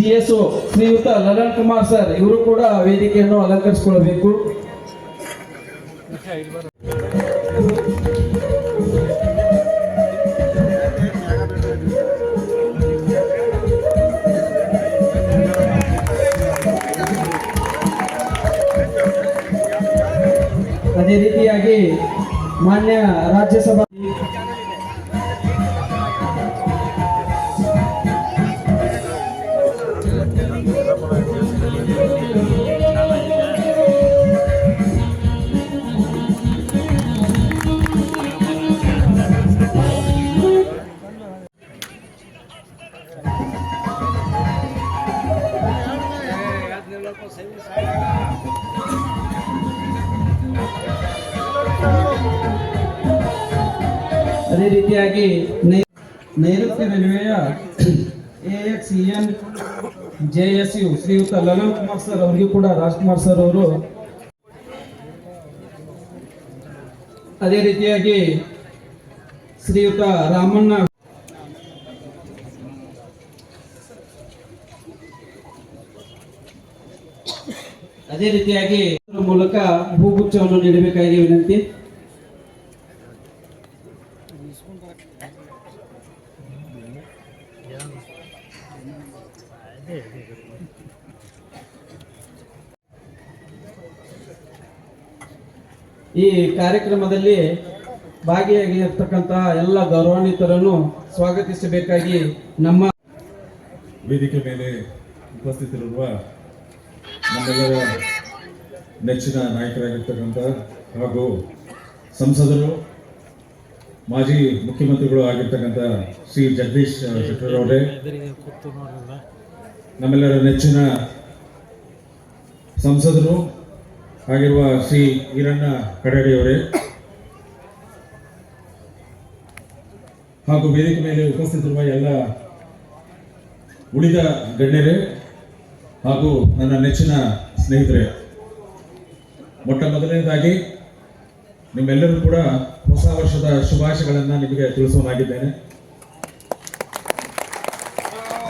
G S ಶ್ರೀಯುತ Lalan Kumar sir ಇವರು ಕೂಡ ವೇದಿಕೆಯನ್ನು ಅಲಂಕರಿಸಿಕೊಳ್ಳಬೇಕು ಅದೇ ರೀತಿಯಾಗಿ ಮಾನ್ಯ ರಾಜ್ಯಸಭಾ ಅದೇ ರೀತಿಯಾಗಿ ನೈಋತ್ಯ ರೈಲ್ವೆಯ X N J S U ಶ್ರೀಯುತ ಲಲನ್ ಕುಮಾರ್ ಸರ್ ಅವರಿಗೂ ಕೂಡ ರಾಜ್ಕುಮಾರ್ ಸರ್ ಅವರು ಅದೇ ರೀತಿಯಾಗಿ ಶ್ರೀಯುತ ರಾಮಣ್ಣ ಅದೇ ರೀತಿಯಾಗಿ ಮೂಲಕ ಹೂಗುಚ್ಛವನ್ನು ನೀಡಬೇಕಾಗಿ ವಿನಂತಿ. ಈ ಕಾರ್ಯಕ್ರಮದಲ್ಲಿ ಭಾಗಿಯಾಗಿರ್ತಕ್ಕಂತಹ ಎಲ್ಲ ಗೌರವಾನ್ವಿತರನ್ನು ಸ್ವಾಗತಿಸಬೇಕಾಗಿ ನಮ್ಮ ವೇದಿಕೆ ಮೇಲೆ ಉಪಸ್ಥಿತರಿರುವ ನಮ್ಮೆಲ್ಲರ ನೆಚ್ಚಿನ ನಾಯಕರಾಗಿರ್ತಕ್ಕಂಥ ಹಾಗೂ ಸಂಸದರು, ಮಾಜಿ ಮುಖ್ಯಮಂತ್ರಿಗಳು ಆಗಿರ್ತಕ್ಕಂಥ ಶ್ರೀ ಜಗದೀಶ್ ಶೆಟ್ಟರ್ ಅವರೇ, ನಮ್ಮೆಲ್ಲರ ನೆಚ್ಚಿನ ಸಂಸದರು ಆಗಿರುವ ಶ್ರೀ ಈರಣ್ಣ ಕಡಡೆಯವರೇ ಹಾಗೂ ವೇದಿಕೆ ಮೇಲೆ ಉಪಸ್ಥಿತರುವ ಎಲ್ಲ ಉಳಿದ ಗಣ್ಯರೇ ಹಾಗೂ ನನ್ನ ನೆಚ್ಚಿನ ಸ್ನೇಹಿತರೆ, ಮೊಟ್ಟ ಮೊದಲನೇದಾಗಿ ನಿಮ್ಮೆಲ್ಲರೂ ಕೂಡ ಹೊಸ ವರ್ಷದ ಶುಭಾಶಯಗಳನ್ನು ನಿಮಗೆ ತಿಳಿಸೋನಾಗಿದ್ದೇನೆ.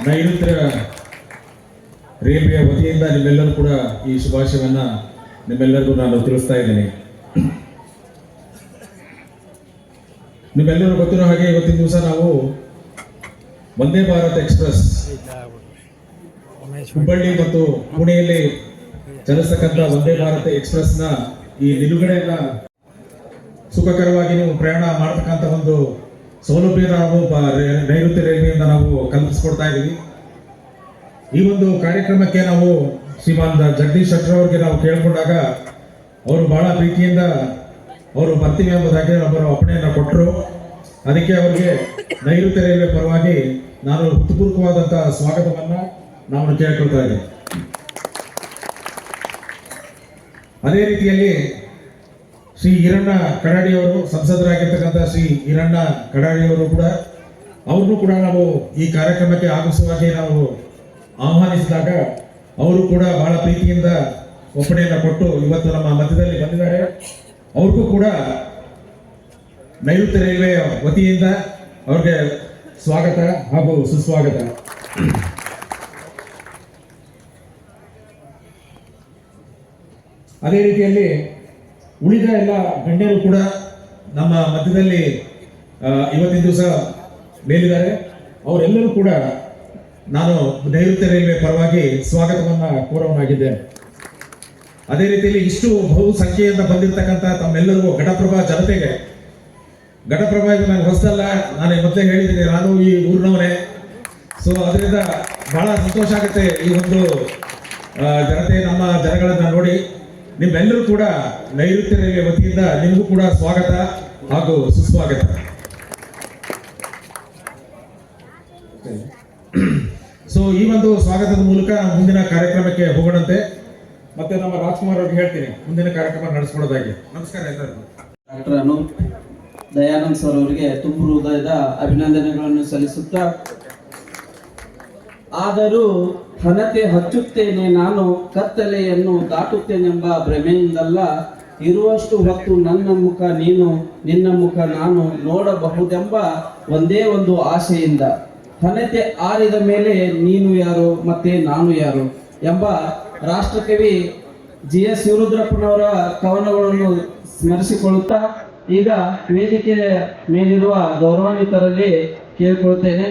ನೈಋತ್ಯ ರೈಲ್ವೆಯ ವತಿಯಿಂದ ನಿಮ್ಮೆಲ್ಲರೂ ಕೂಡ ಈ ಶುಭಾಶಯವನ್ನ ನಿಮ್ಮೆಲ್ಲರಿಗೂ ನಾನು ತಿಳಿಸ್ತಾ ಇದ್ದೀನಿ. ನಿಮ್ಮೆಲ್ಲರೂ ಗೊತ್ತಿರೋ ಹಾಗೆ ಇವತ್ತಿನ ದಿವಸ ನಾವು ವಂದೇ ಭಾರತ್ ಎಕ್ಸ್ಪ್ರೆಸ್ ಹುಬ್ಬಳ್ಳಿ ಮತ್ತು ಪುಣೆಯಲ್ಲಿ ಚಲಿಸತಕ್ಕಂಥ ವಂದೇ ಭಾರತ್ ಎಕ್ಸ್ಪ್ರೆಸ್ನ ಈ ನಿಲುಗಡೆಯನ್ನ ಸುಖಕರವಾಗಿ ನೀವು ಪ್ರಯಾಣ ಮಾಡತಕ್ಕಂಥ ಒಂದು ಸೌಲಭ್ಯ ನಾವು ನೈಋತ್ಯ ರೈಲ್ವೆಯಿಂದ ನಾವು ಕಲ್ಪಿಸ್ಕೊಡ್ತಾ ಇದ್ದೀವಿ ಈ ಒಂದು ಕಾರ್ಯಕ್ರಮಕ್ಕೆ ನಾವು ಶ್ರೀಮಾನ್ ಜಗದೀಶ್ ಶೆಟ್ಟರ್ ಅವರಿಗೆ ನಾವು ಕೇಳಿಕೊಂಡಾಗ ಅವರು ಬಹಳ ಪ್ರೀತಿಯಿಂದ ಅವರು ಬರ್ತೀವಿ ಎಂಬುದಾಗಿ ಒಬ್ಬರು ಅಪ್ಪಣೆಯನ್ನು ಕೊಟ್ಟರು ಅದಕ್ಕೆ ಅವರಿಗೆ ನೈಋತ್ಯ ರೈಲ್ವೆ ಪರವಾಗಿ ನಾನು ಹೃತ್ಪೂರ್ವಕವಾದಂತಹ ಸ್ವಾಗತವನ್ನ ನಾನು ಕೇಳ್ಕೊಳ್ತಾ ಇದ್ದೀವಿ ಅದೇ ರೀತಿಯಲ್ಲಿ ಶ್ರೀ ಈರಣ್ಣ ಕಡಾಡಿಯವರು ಸಂಸದರಾಗಿರ್ತಕ್ಕಂಥ ಶ್ರೀ ಈರಣ್ಣ ಕಡಾಡಿಯವರು ಕೂಡ, ಅವ್ರನ್ನೂ ಕೂಡ ನಾವು ಈ ಕಾರ್ಯಕ್ರಮಕ್ಕೆ ಆಗಮಿಸುವಾಗಿ ನಾವು ಆಹ್ವಾನಿಸಿದಾಗ ಅವರು ಕೂಡ ಬಹಳ ಪ್ರೀತಿಯಿಂದ ಒಪ್ಪಣೆಯನ್ನು ಕೊಟ್ಟು ಇವತ್ತು ನಮ್ಮ ಮಧ್ಯದಲ್ಲಿ ಬಂದಿದ್ದಾರೆ. ಅವ್ರಿಗೂ ಕೂಡ ನೈಋತ್ಯ ರೈಲ್ವೆ ವತಿಯಿಂದ ಅವ್ರಿಗೆ ಸ್ವಾಗತ ಹಾಗೂ ಸುಸ್ವಾಗತ. ಅದೇ ರೀತಿಯಲ್ಲಿ ಉಳಿದ ಎಲ್ಲ ಗಣ್ಯರು ಕೂಡ ನಮ್ಮ ಮಧ್ಯದಲ್ಲಿ ಇವತ್ತಿನ ದಿವಸ ಮೇಲಿದ್ದಾರೆ. ಅವರೆಲ್ಲರೂ ಕೂಡ ನಾನು ನೈಋತ್ಯ ರೈಲ್ವೆ ಪರವಾಗಿ ಸ್ವಾಗತವನ್ನ ಕೋರೋನಾಗಿದ್ದೇನೆ ಅದೇ ರೀತಿಯಲ್ಲಿ ಇಷ್ಟು ಬಹು ಸಂಖ್ಯೆಯಿಂದ ಬಂದಿರತಕ್ಕಂಥ ತಮ್ಮೆಲ್ಲರಿಗೂ ಘಟಪ್ರಭಾ ಜನತೆಗೆ, ಘಟಪ್ರಭಾ ಇದು ನನಗೆ ಹೊಸದಲ್ಲ, ನಾನು ಮೊದಲೇ ಹೇಳಿದ್ದೀನಿ, ನಾನು ಈ ಊರಿನವರೇ ಸೊ ಅದರಿಂದ ಬಹಳ ಸಂತೋಷ ಆಗುತ್ತೆ ಈ ಒಂದು ಜನತೆ, ನಮ್ಮ ಜನಗಳನ್ನು ನೋಡಿ. ನಿಮ್ಮೆಲ್ಲರೂ ಕೂಡ ನೈಋತ್ಯ ವತಿಯಿಂದ ನಿಮಗೂ ಕೂಡ ಸ್ವಾಗತ ಹಾಗೂ ಸುಸ್ವಾಗತ. ಸೊ ಈ ಒಂದು ಸ್ವಾಗತದ ಮೂಲಕ ಮುಂದಿನ ಕಾರ್ಯಕ್ರಮಕ್ಕೆ ಹೋಗೋಣಂತೆ. ಮತ್ತೆ ನಮ್ಮ ರಾಜ್ಕುಮಾರ್ ಅವ್ರಿಗೆ ಹೇಳ್ತೀನಿ. ಮುಂದಿನ ಕಾರ್ಯಕ್ರಮ ನಡೆಸ್ಕೊಡೋದಾಗಿ ನಮಸ್ಕಾರ ಎಲ್ಲರಿಗೂ ಡಾಕ್ಟರ್ ಅನು ದಯಾನಂದ್ ಸರ್ ಅವರಿಗೆ ತುಂಬು ಹೃದಯದ ಅಭಿನಂದನೆಗಳನ್ನು ಸಲ್ಲಿಸುತ್ತಾ, ಆದರೂ ಹಣತೆ ಹಚ್ಚುತ್ತೇನೆ ನಾನು, ಕತ್ತಲೆಯನ್ನು ದಾಟುತ್ತೇನೆಂಬ ಭ್ರಮೆಯಿಂದಲ್ಲ, ಇರುವಷ್ಟು ಹೊತ್ತು ನನ್ನ ಮುಖ ನೀನು, ನಿನ್ನ ಮುಖ ನಾನು ನೋಡಬಹುದೆಂಬ ಒಂದೇ ಒಂದು ಆಶೆಯಿಂದ ತನತೆ ಆರಿದ ಮೇಲೆ ನೀನು ಯಾರು, ಮತ್ತೆ ನಾನು ಯಾರು ಎಂಬ ರಾಷ್ಟ್ರಕವಿ ಜಿ ಎಸ್ ಶಿವರುದ್ರಪ್ಪನವರ ಕವನಗಳನ್ನು ಸ್ಮರಿಸಿಕೊಳ್ಳುತ್ತಾ, ಈಗ ವೇದಿಕೆ ಮೇಲಿರುವ ಗೌರವಾನ್ವಿತರಲ್ಲಿ ಕೇಳಿಕೊಳ್ಳುತ್ತೇನೆ.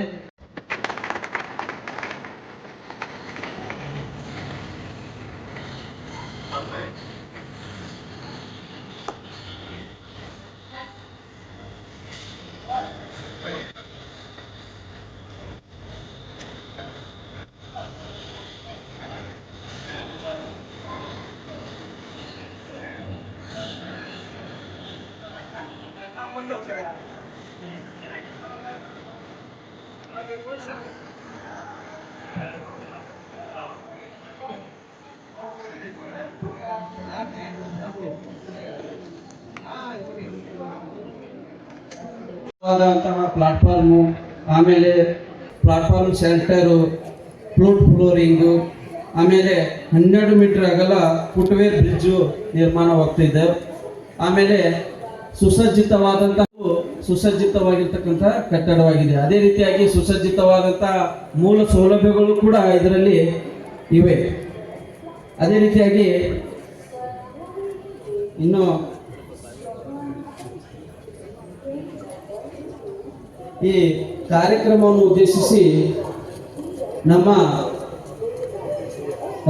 ಪ್ಲಾಟ್ಫಾರ್ಮು ಆಮೇಲೆ ಪ್ಲಾಟ್ಫಾರ್ಮ್ ಸೆಂಟರ್ ಫ್ಲೂಟ್ ಫ್ಲೋರಿಂಗು ಆಮೇಲೆ ಹನ್ನೆರಡು ಮೀಟರ್ ಅಗಲ ಫುಟ್ವೇರ್ ಬ್ರಿಡ್ಜು ನಿರ್ಮಾಣವಾಗ್ತಿದೆ. ಆಮೇಲೆ ಸುಸಜ್ಜಿತವಾದಂತಹ ಸುಸಜ್ಜಿತವಾಗಿರ್ತಕ್ಕಂಥ ಕಟ್ಟಡವಾಗಿದೆ. ಅದೇ ರೀತಿಯಾಗಿ ಸುಸಜ್ಜಿತವಾದಂತಹ ಮೂಲ ಸೌಲಭ್ಯಗಳು ಕೂಡ ಇದರಲ್ಲಿ ಇವೆ. ಅದೇ ರೀತಿಯಾಗಿ ಇನ್ನು ಈ ಕಾರ್ಯಕ್ರಮವನ್ನು ಉದ್ದೇಶಿಸಿ ನಮ್ಮ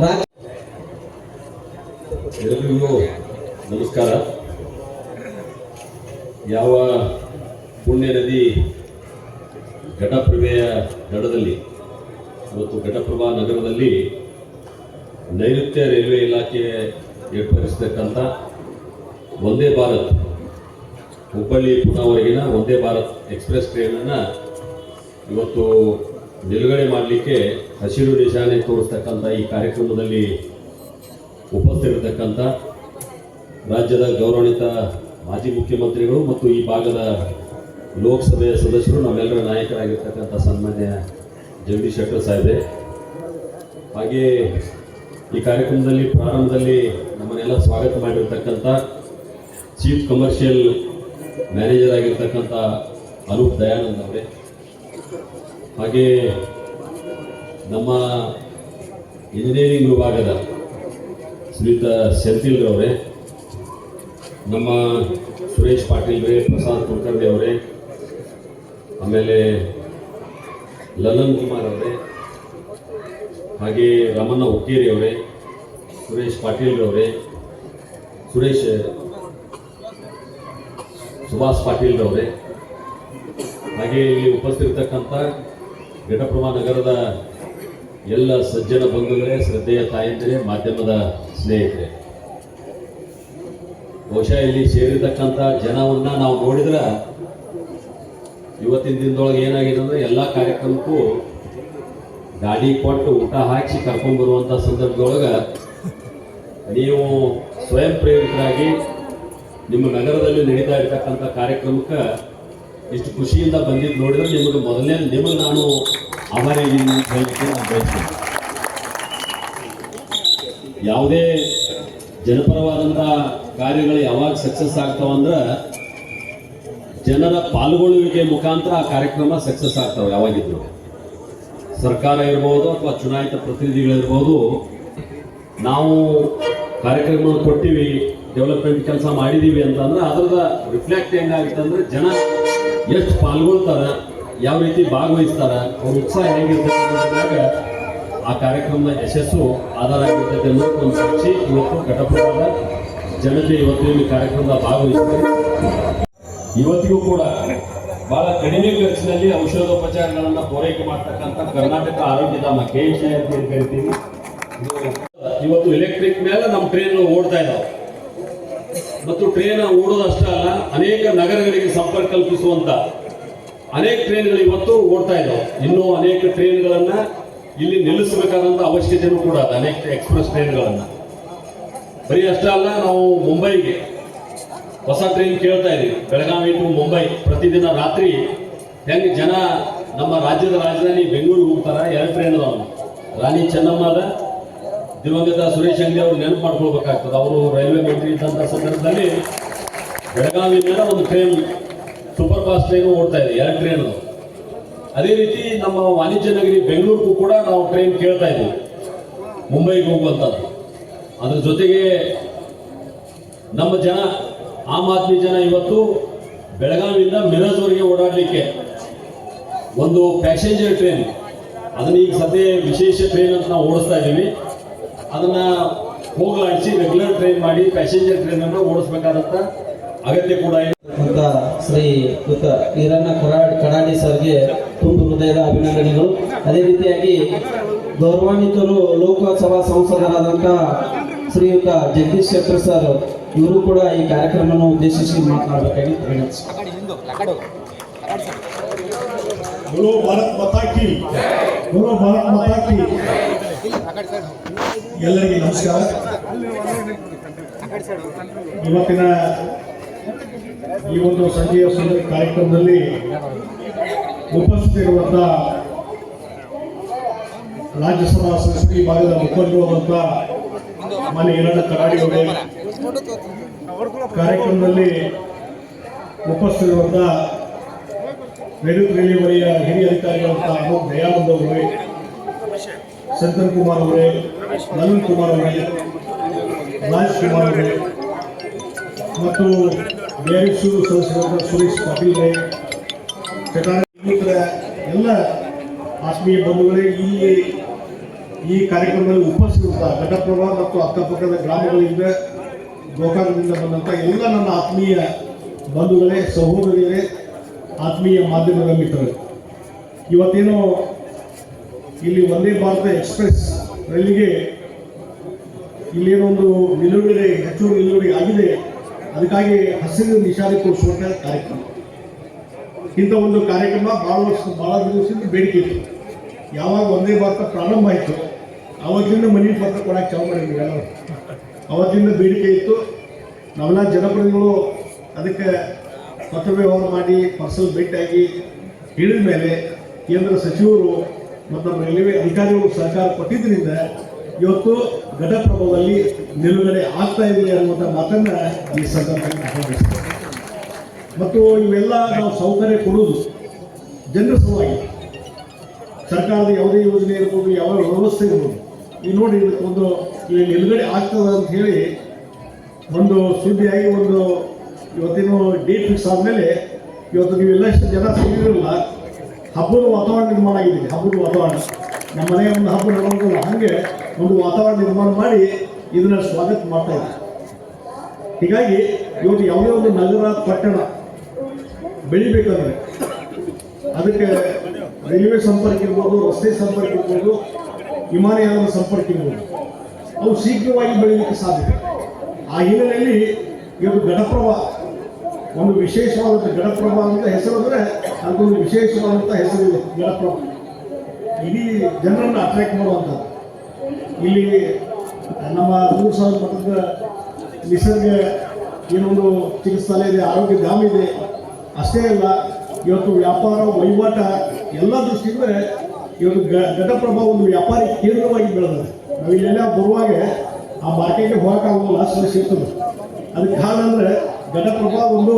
ರಾಜ್ಯ ಎಲ್ಲರಿಗೂ ನಮಸ್ಕಾರ. ಯಾವ ಪುಣ್ಯ ನದಿ ಘಟಪ್ರಭೆಯ ದಡದಲ್ಲಿ ಮತ್ತು ಘಟಪ್ರಭಾ ನಗರದಲ್ಲಿ ನೈಋತ್ಯ ರೈಲ್ವೆ ಇಲಾಖೆ ಏರ್ಪಡಿಸತಕ್ಕಂಥ ವಂದೇ ಭಾರತ್ ಹುಬ್ಬಳ್ಳಿ ಪುಣಾವರೆಗಿನ ವಂದೇ ಭಾರತ್ ಎಕ್ಸ್ಪ್ರೆಸ್ ಟ್ರೈನನ್ನು ಇವತ್ತು ನಿಲುಗಡೆ ಮಾಡಲಿಕ್ಕೆ ಹಸಿರು ನಿಶಾನೆ ತೋರಿಸ್ತಕ್ಕಂಥ ಈ ಕಾರ್ಯಕ್ರಮದಲ್ಲಿ ಉಪಸ್ಥಿತಿರ್ತಕ್ಕಂಥ ರಾಜ್ಯದ ಗೌರವಾನ್ವಿತ ಮಾಜಿ ಮುಖ್ಯಮಂತ್ರಿಗಳು ಮತ್ತು ಈ ಭಾಗದ ಲೋಕಸಭೆಯ ಸದಸ್ಯರು ನಮ್ಮೆಲ್ಲರ ನಾಯಕರಾಗಿರ್ತಕ್ಕಂಥ ಸನ್ಮಾನ್ಯ ಜಗದೀಶ್ ಶೆಟ್ಟರ್ ಸಾಹೇಬ್ರೆ. ಹಾಗೆ ಈ ಕಾರ್ಯಕ್ರಮದಲ್ಲಿ ಪ್ರಾರಂಭದಲ್ಲಿ ನಮ್ಮನ್ನೆಲ್ಲ ಸ್ವಾಗತ ಮಾಡಿರ್ತಕ್ಕಂಥ ಚೀಫ್ ಕಮರ್ಷಿಯಲ್ ಮ್ಯಾನೇಜರ್ ಆಗಿರ್ತಕ್ಕಂಥ ಅನೂಪ್ ದಯಾನಂದ್ ಅವರೇ. ಹಾಗೆ ನಮ್ಮ ಇಂಜಿನಿಯರಿಂಗ್ ವಿಭಾಗದ ಸುನೀತ ಸೆಂಥಿಲ್ ಅವರೇ, ನಮ್ಮ ಸುರೇಶ್ ಪಾಟೀಲ್ ರೇ, ಪ್ರಸಾದ್ ಕುಲಕರ್ಣಿ ಅವರೇ ಆಮೇಲೆ ಲಲನ್ ಕುಮಾರ್ ಅವರೇ, ಹಾಗೆ ರಮಣ ಹುಕ್ಕೇರಿ ಅವರೇ, ಸುರೇಶ್ ಪಾಟೀಲ್ ಅವರೇ, ಸುರೇಶ್, ಸುಭಾಷ್ ಪಾಟೀಲ್ ಅವರೇ. ಹಾಗೆ ಇಲ್ಲಿ ಉಪಸ್ಥಿತಿರ್ತಕ್ಕಂಥ ಘಟಪ್ರಭಾ ನಗರದ ಎಲ್ಲ ಸಜ್ಜನ ಬಂಧುಗಳೇ, ಶ್ರದ್ಧೆಯ ತಾಯಂದಿರೇ, ಮಾಧ್ಯಮದ ಸ್ನೇಹಿತರೆ. ಬಹುಶಃ ಇಲ್ಲಿ ಸೇರಿರ್ತಕ್ಕಂಥ ಜನವನ್ನ ನಾವು ನೋಡಿದ್ರೆ ಇವತ್ತಿನ ದಿನದೊಳಗೆ ಏನಾಗಿದೆ ಅಂದ್ರೆ ಎಲ್ಲ ಕಾರ್ಯಕ್ರಮಕ್ಕೂ ಗಾಡಿ ಕೊಟ್ಟು ಊಟ ಹಾಕಿ ಕರ್ಕೊಂಡ್ಬರುವಂಥ ಸಂದರ್ಭದೊಳಗೆ ನೀವು ಸ್ವಯಂ ಪ್ರೇರಿತರಾಗಿ ನಿಮ್ಮ ನಗರದಲ್ಲಿ ನಡೀತಾ ಇರ್ತಕ್ಕಂಥ ಕಾರ್ಯಕ್ರಮಕ್ಕೆ ಇಷ್ಟು ಖುಷಿಯಿಂದ ಬಂದಿದ್ದು ನೋಡಿದ್ರೆ ನಿಮಗೆ ಮೊದಲನೇ ನಿಮಗೆ ನಾನು ಆಭಾರಿ ಇದ್ದೀನಿ ಅಂತ ಹೇಳಲಿಕ್ಕೆ ನಾನು ಬಯಸ್ತೀನಿ. ಯಾವುದೇ ಜನಪರವಾದಂಥ ಕಾರ್ಯಗಳು ಯಾವಾಗ ಸಕ್ಸಸ್ ಆಗ್ತಾವಂದ್ರೆ ಜನರ ಪಾಲ್ಗೊಳ್ಳುವಿಕೆ ಮುಖಾಂತರ ಆ ಕಾರ್ಯಕ್ರಮ ಸಕ್ಸಸ್ ಆಗ್ತವೆ ಯಾವಾಗಿದ್ರು. ಸರ್ಕಾರ ಇರ್ಬೋದು ಅಥವಾ ಚುನಾಯಿತ ಪ್ರತಿನಿಧಿಗಳಿರ್ಬೋದು, ನಾವು ಕಾರ್ಯಕ್ರಮ ಕೊಟ್ಟಿವಿ ಡೆವಲಪ್ಮೆಂಟ್ ಕೆಲಸ ಮಾಡಿದ್ದೀವಿ ಅಂತಂದ್ರೆ ಅದರದ ರಿಫ್ಲೆಕ್ಟ್ ಹೆಂಗಾಗುತ್ತೆ ಅಂದ್ರೆ ಜನ ಎಷ್ಟು ಪಾಲ್ಗೊಳ್ತಾರೆ, ಯಾವ ರೀತಿ ಭಾಗವಹಿಸ್ತಾರೆ, ಅವ್ರ ಉತ್ಸಾಹ ಹೆಂಗಿರ್ತದೆ ಅನ್ನೋದ್ರಾಗ ಆ ಕಾರ್ಯಕ್ರಮದ ಯಶಸ್ಸು ಆಧಾರ ಆಗಿರ್ತೈತೆ ಅನ್ನೋದು ಒಂದು ಸಾಕ್ಷಿ ಇವತ್ತು ಘಟಪ್ರಭಾದ ಜನತೆ ಇವತ್ತು ಈ ಕಾರ್ಯಕ್ರಮದ ಭಾಗವಹಿಸ್ತಾರೆ. ಇವತ್ತಿಗೂ ಕೂಡ ಬಹಳ ಕಡಿಮೆ ಖರ್ಚಿನಲ್ಲಿ ಔಷಧೋಪಚಾರಗಳನ್ನು ಪೂರೈಕೆ ಮಾಡ್ತಕ್ಕಂಥ Karnataka Arogyadhama K H I ಅಂತ ಕರಿತೀವಿ. ಇವತ್ತು ಎಲೆಕ್ಟ್ರಿಕ್ ಮೇಲೆ ನಮ್ಮ ಟ್ರೈನ್ ಓಡ್ತಾ ಇದ್ದಾವೆ ಮತ್ತು ಟ್ರೈನ್ ಓಡೋದಷ್ಟೇ ಅಲ್ಲ, ಅನೇಕ ನಗರಗಳಿಗೆ ಸಂಪರ್ಕ ಕಲ್ಪಿಸುವಂತ ಅನೇಕ ಟ್ರೈನ್ಗಳು ಇವತ್ತು ಓಡ್ತಾ ಇದ್ದಾವೆ ಇನ್ನೂ ಅನೇಕ ಟ್ರೈನ್ಗಳನ್ನ ಇಲ್ಲಿ ನಿಲ್ಲಿಸಬೇಕಾದಂತ ಅವಶ್ಯಕತೆಯೂ ಕೂಡ ಅನೇಕ ಎಕ್ಸ್ಪ್ರೆಸ್ ಟ್ರೈನ್ಗಳನ್ನ ಬರೀ ಅಷ್ಟೇ ಅಲ್ಲ, ನಾವು ಮುಂಬೈಗೆ ಹೊಸ ಟ್ರೈನ್ ಕೇಳ್ತಾ ಇದೀವಿ ಬೆಳಗಾವಿ ಟು ಮುಂಬೈ. ಪ್ರತಿದಿನ ರಾತ್ರಿ ಹೆಂಗೆ ಜನ ನಮ್ಮ ರಾಜ್ಯದ ರಾಜಧಾನಿ ಬೆಂಗಳೂರಿಗೆ ಹೋಗ್ತಾರ? ಎರಡು ಟ್ರೈನ್ ಅದಾವ. ರಾಣಿ ಚೆನ್ನಮ್ಮ ದಿವಂಗತ ಸುರೇಶ್ ಅಂಗಡಿ ಅವ್ರು ನೆನಪು ಮಾಡ್ಕೊಳ್ಬೇಕಾಗ್ತದೆ. ಅವರು ರೈಲ್ವೆ ಮಂತ್ರಿ ಇದ್ದಂಥ ಸಂದರ್ಭದಲ್ಲಿ ಬೆಳಗಾವಿ ಮೇಲೆ ಒಂದು ಟ್ರೈನ್ ಸೂಪರ್ ಫಾಸ್ಟ್ ಟ್ರೈನ್ ಓಡ್ತಾ ಇದೆ. ಎರಡು ಟ್ರೈನ್ ಅದೇ ರೀತಿ ನಮ್ಮ ವಾಣಿಜ್ಯ ನಗರಿ ಬೆಂಗಳೂರಿಗೂ ಕೂಡ ನಾವು ಟ್ರೈನ್ ಕೇಳ್ತಾ ಇದ್ದೀವಿ. ಮುಂಬೈಗೆ ಹೋಗುವಂಥದ್ದು ಅದ್ರ ಜೊತೆಗೆ ನಮ್ಮ ಜನ ಆಮ್ ಆದ್ಮಿ ಜನ ಇವತ್ತು ಬೆಳಗಾವಿಯಿಂದ ಮಿರಜ್ವರೆಗೆ ಓಡಾಡಲಿಕ್ಕೆ. ಒಂದು ಪ್ಯಾಸೆಂಜರ್ ಟ್ರೈನ್. ಅದನ್ನ ಈಗ ಸದ್ಯ ವಿಶೇಷ ಟ್ರೈನ್ ಅಂತ ನಾವು ಓಡಿಸ್ತಾ ಇದ್ದೀವಿ. ಅದನ್ನ ಹೋಗ್ಲಾಡಿಸಿ ರೆಗ್ಯುಲರ್ ಟ್ರೈನ್ ಮಾಡಿ ಪ್ಯಾಸೆಂಜರ್ ಟ್ರೈನ್ ಅನ್ನು ಓಡಿಸ್ಬೇಕಾದಂತ ಅಗತ್ಯ ಕೂಡ ಅಂತ ಶ್ರೀ ಕೃತ ಈರಣ್ಣ ಕರಾಡ್ ಕಡಾಡಿ ಸರ್ಗೆ ತುಂಬ ಹೃದಯದ ಅಭಿನಂದನೆಗಳು. ಅದೇ ರೀತಿಯಾಗಿ ಗೌರವಾನ್ವಿತರು ಲೋಕಸಭಾ ಸಂಸದರಾದಂಥ ಶ್ರೀಯುತ ಜಗದೀಶ್ ಶೆಟ್ಟರ್ ಸರ್ ಇವರು ಕೂಡ ಈ ಕಾರ್ಯಕ್ರಮವನ್ನು ಉದ್ದೇಶಿಸಿ ಮಾತನಾಡಬೇಕಾಗಿ ಎಲ್ಲರಿಗೆ ನಮಸ್ಕಾರ. ಇವತ್ತಿನ ಈ ಒಂದು ಸಂಜೆಯ ಕಾರ್ಯಕ್ರಮದಲ್ಲಿ ಉಪಸ್ಥಿತಿರುವಂತ ರಾಜ್ಯಸಭಾ ಸಂಸದೀಯ ಭಾಗದ ಮುಖಂಡರು ಮನೆ ಎಲ್ಲ ಕರಾಡಿಗಳು ಕಾರ್ಯಕ್ರಮದಲ್ಲಿ ಉಪಸ್ಥಿತಿರುವಂತ ರೇಣುಕ ವಲಯ ಹಿರಿಯ ಅಧಿಕಾರಿಗಳಂತಹ ಅನೂಪ್ ದಯಾನಂದ್ ಅವರೇ ಶಂಕರ್ ಕುಮಾರ್ ಅವರೇ ನವೀನ್ ಕುಮಾರ್ ಅವರೇ, ರಾಜ್ ಕುಮಾರ್ ಅವರೇ, ಮತ್ತು ಬೇರೆಸೂರು ಸದಸ್ಯರಾದ ಸುರೇಶ್ ಪಾಟೀಲ್ ರೇ ಚಟಾಣಿ ಇನ್ನಿತರ ಎಲ್ಲ ಆತ್ಮೀಯ ಬಂಧುಗಳೇ ಇಲ್ಲಿ ಈ ಕಾರ್ಯಕ್ರಮದಲ್ಲಿ ಉಪಸ್ಥಿತ ಘಟಪ್ರಭಾ ಮತ್ತು ಅಕ್ಕಪಕ್ಕದ ಗ್ರಾಮಗಳಿಂದ ಗೋಕಾಕದಿಂದ ಬಂದಂಥ ಎಲ್ಲ ನನ್ನ ಆತ್ಮೀಯ ಬಂಧುಗಳೇ, ಸಹೋದರಿಯರೇ, ಆತ್ಮೀಯ ಮಾಧ್ಯಮದ ಮಿತ್ರರು. ಇವತ್ತೇನು ಇಲ್ಲಿ ಒಂದೇ ಭಾರತ ಎಕ್ಸ್ಪ್ರೆಸ್ ರೈಲಿಗೆ ಇಲ್ಲೇನೊಂದು ನಿಲುಗಡೆ ಹೆಚ್ಚು ನಿಲುಗಡೆ ಆಗಿದೆ. ಅದಕ್ಕಾಗಿ ಹಸಿರು ನಿಶಾನೆ ತೋರಿಸುವಂಥ ಕಾರ್ಯಕ್ರಮ. ಇಂಥ ಒಂದು ಕಾರ್ಯಕ್ರಮ ಭಾಳ ವರ್ಷ, ಭಾಳ ದಿವಸದಿಂದ ಬೇಡಿಕೆ ಇತ್ತು ಯಾವಾಗ ಒಂದೇ ಭಾರತ ಪ್ರಾರಂಭ ಆಯಿತು ಅವತ್ತಿಂದ ಮನೆ ಪತ್ರ ಕೊಡಕ್ಕೆ ಚಾಲು ಮಾಡಿದ್ವಿ ಎಲ್ಲರೂ ಅವತ್ತಿಂದ ಬೇಡಿಕೆ ಇತ್ತು. ನಾವೆಲ್ಲ ಜನಪ್ರತಿನಿಧಿಗಳು ಅದಕ್ಕೆ ಪತ್ರ ವ್ಯವಹಾರ ಮಾಡಿ ಪರ್ಸಲ್ ಭೇಟಿಯಾಗಿ ಹೇಳಿದ ಮೇಲೆ ಕೇಂದ್ರ ಸಚಿವರು ಮತ್ತು ನಮ್ಮ ರೈಲ್ವೆ ಅಧಿಕಾರಿಗಳು ಸಹಕಾರ ಕೊಟ್ಟಿದ್ದರಿಂದ ಇವತ್ತು ಘಟಪ್ರಭಾವದಲ್ಲಿ ನಿಲುಗಡೆ ಆಗ್ತಾ ಇದೆ ಅನ್ನುವಂಥ ಮಾತನ್ನು ಈ ಸಂದರ್ಭದಲ್ಲಿ ನಾನು ಮತ್ತು ಇವೆಲ್ಲ ನಾವು ಸೌಕರ್ಯ ಕೊಡುವುದು ಜನರ ಸಲುವಾಗಿ. ಸರ್ಕಾರದ ಯಾವುದೇ ಯೋಜನೆ ಇರ್ಬೋದು, ಯಾವ ವ್ಯವಸ್ಥೆ ಇರ್ಬೋದು. ಈ ನೋಡಿ ಇದಕ್ಕೊಂದು ಇಲ್ಲಿ ನಿಲುಗಡೆ ಆಗ್ತದೆ ಅಂತ ಹೇಳಿ ಒಂದು ಸುದ್ದಿಯಾಗಿ ಒಂದು ಇವತ್ತಿನ ಡೇಟ್ ಫಿಕ್ಸ್ ಆದಮೇಲೆ ಇವತ್ತು ನೀವು ಎಲ್ಲಷ್ಟು ಜನ ಸೇರಿರಲ್ಲ ಹಬ್ಬದ ವಾತಾವರಣ ನಿರ್ಮಾಣ ಆಗಿದೆ, ಹಬ್ಬದ ವಾತಾವರಣ. ನಮ್ಮ ಮನೆಯ ಒಂದು ಹಬ್ಬ ನಡೆದಿಲ್ಲ ಹಾಗೆ ಒಂದು ವಾತಾವರಣ ನಿರ್ಮಾಣ ಮಾಡಿ ಇದನ್ನ ಸ್ವಾಗತ ಮಾಡ್ತಾ ಹೀಗಾಗಿ ಇವತ್ತು ಯಾವುದೇ ಒಂದು ನಗರ, ಪಟ್ಟಣ ಬೆಳಿಬೇಕಂದ್ರೆ ಅದಕ್ಕೆ ರೈಲ್ವೆ ಸಂಪರ್ಕ ಇರ್ಬೋದು, ರಸ್ತೆ ಸಂಪರ್ಕ ಇರ್ಬೋದು ವಿಮಾನಯಾನದ ಸಂಪರ್ಕ ಇರ್ಬೋದು. ಅವು ಶೀಘ್ರವಾಗಿ ಬೆಳೀಲಿಕ್ಕೆ ಸಾಧ್ಯತೆ ಆ ಹಿನ್ನೆಲೆಯಲ್ಲಿ ಇವತ್ತು ಘಟಪ್ರಭಾ ಒಂದು ವಿಶೇಷವಾದಂಥ ಘಟಪ್ರಭಾ ಅಂತ ಹೆಸರು ಅಂದರೆ ಅದಕ್ಕೊಂದು ವಿಶೇಷವಾದಂಥ ಹೆಸರಿದೆ ಘಟಪ್ರಭಾ ಇಡೀ ಜನರನ್ನು ಅಟ್ರಾಕ್ಟ್ ಮಾಡುವಂಥದ್ದು. ಇಲ್ಲಿ ನಮ್ಮ ಮೂರು ಸಾವಿರ ಮಟ್ಟದ ನಿಸರ್ಗ ಏನೊಂದು ಚಿಕಿತ್ಸಾಲಯ ಇದೆ, ಆರೋಗ್ಯ ಧಾಮ ಇದೆ. ಅಷ್ಟೇ ಅಲ್ಲ, ಇವತ್ತು ವ್ಯಾಪಾರ, ವಹಿವಾಟ ಎಲ್ಲ ದೃಷ್ಟಿಯಿಂದ ಇವತ್ತು ಗ ಘಟಪ್ರಭಾ ಒಂದು ವ್ಯಾಪಾರಿ ಕೇಂದ್ರವಾಗಿ ಬೆಳೆದಿದೆ ಇಲ್ಲೆಲ್ಲ ಬರುವಾಗ ಆ ಮಾರ್ಕೆಟ್ಗೆ ಹೋಗೋಕ್ಕಾಗಲ್ಲ ಅಷ್ಟು ಸಿಗ್ತದೆ. ಅದಕ್ಕೆ ಕಾರಣ ಅಂದರೆ ಘಟಪ್ರಭಾ ಒಂದು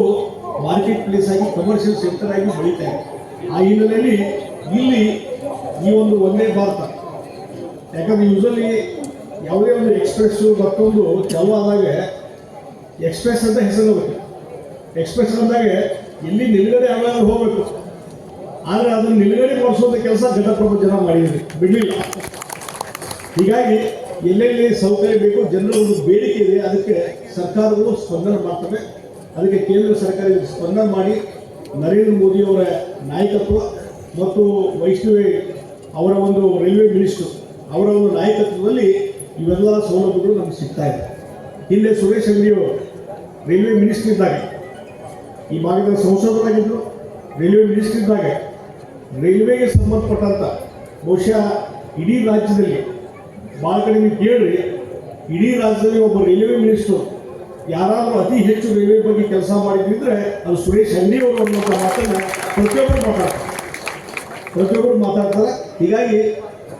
ಮಾರ್ಕೆಟ್ ಪ್ಲೇಸ್ ಆಗಿ ಕಮರ್ಷಿಯಲ್ ಸೆಕ್ಟರ್ ಆಗಿ ಬೆಳೀತಾ ಆ ಹಿನ್ನೆಲೆಯಲ್ಲಿ ಇಲ್ಲಿ ಈ ಒಂದು ಒಂದೇ ಭಾರತ. ಯಾಕಂದ್ರೆ ಯೂಶಲಿ ಯಾವುದೇ ಒಂದು ಎಕ್ಸ್ಪ್ರೆಸ್ಸು ಮತ್ತೊಂದು ಚಾಲು ಆದಾಗ ಎಕ್ಸ್ಪ್ರೆಸ್ ಅಂತ ಹೆಸರು ಎಕ್ಸ್ಪ್ರೆಸ್ ಅಂದಾಗ ಇಲ್ಲಿ ನಿಲುಗಡೆ ಆಗಾಗ ಹೋಗ್ಬೇಕು. ಆದರೆ ಅದನ್ನು ನಿಲುಗಡೆ ಮಾಡಿಸೋದ ಕೆಲಸ ಘಟಪ್ರಭು ಜನ ಮಾಡಿದ್ರಿ ಬಿಡಲಿಲ್ಲ. ಹೀಗಾಗಿ ಎಲ್ಲೆಲ್ಲಿ ಸೌಕರ್ಯ ಬೇಕು ಜನರ ಒಂದು ಬೇಡಿಕೆ ಇದೆ, ಅದಕ್ಕೆ ಸರ್ಕಾರಗಳು ಸ್ಪಂದನೆ ಮಾಡ್ತವೆ ಅದಕ್ಕೆ ಕೇಂದ್ರ ಸರ್ಕಾರ ಸ್ಪಂದನ ಮಾಡಿ ನರೇಂದ್ರ ಮೋದಿಯವರ ನಾಯಕತ್ವ ಮತ್ತು ವೈಷ್ಣವಿ ಅವರ ಒಂದು ರೈಲ್ವೆ ಮಿನಿಸ್ಟರ್ ಅವರ ಒಂದು ನಾಯಕತ್ವದಲ್ಲಿ ಇವೆಲ್ಲ ಸೌಲಭ್ಯಗಳು ನಮ್ಗೆ ಸಿಗ್ತಾ ಇದೆ. ಹಿಂದೆ ಸುರೇಶ್ ಅಂಗಡಿಯವರು ರೈಲ್ವೆ ಮಿನಿಸ್ಟರ್ ಇದ್ದಾಗ, ಈ ಭಾಗದ ಸಂಸದರಾಗಿದ್ದರು. ರೈಲ್ವೆ ಮಿನಿಸ್ಟರ್ ಇದ್ದಾಗ ರೈಲ್ವೆಗೆ ಸಂಬಂಧಪಟ್ಟಂಥ ಬಹುಶಃ ಇಡೀ ರಾಜ್ಯದಲ್ಲಿ ಭಾಳ ಕೇಳಿ, ಇಡೀ ರಾಜ್ಯದಲ್ಲಿ ಒಬ್ಬ ರೈಲ್ವೆ ಮಿನಿಸ್ಟರ್ ಯಾರಾದರೂ ಅತಿ ಹೆಚ್ಚು ರೈಲ್ವೆ ಬಗ್ಗೆ ಕೆಲಸ ಮಾಡಿದ್ರೆ ಅದು ಸುರೇಶ್ ಅಂಗಡಿಯವರು ಅನ್ನುವಂಥ ಮಾತನ್ನು ಪ್ರತಿಯೊಬ್ಬರು ಮಾತಾಡ್ತಾರೆ. ಪ್ರತಿಯೊಬ್ಬರು ಮಾತಾಡ್ತಾರೆ. ಹೀಗಾಗಿ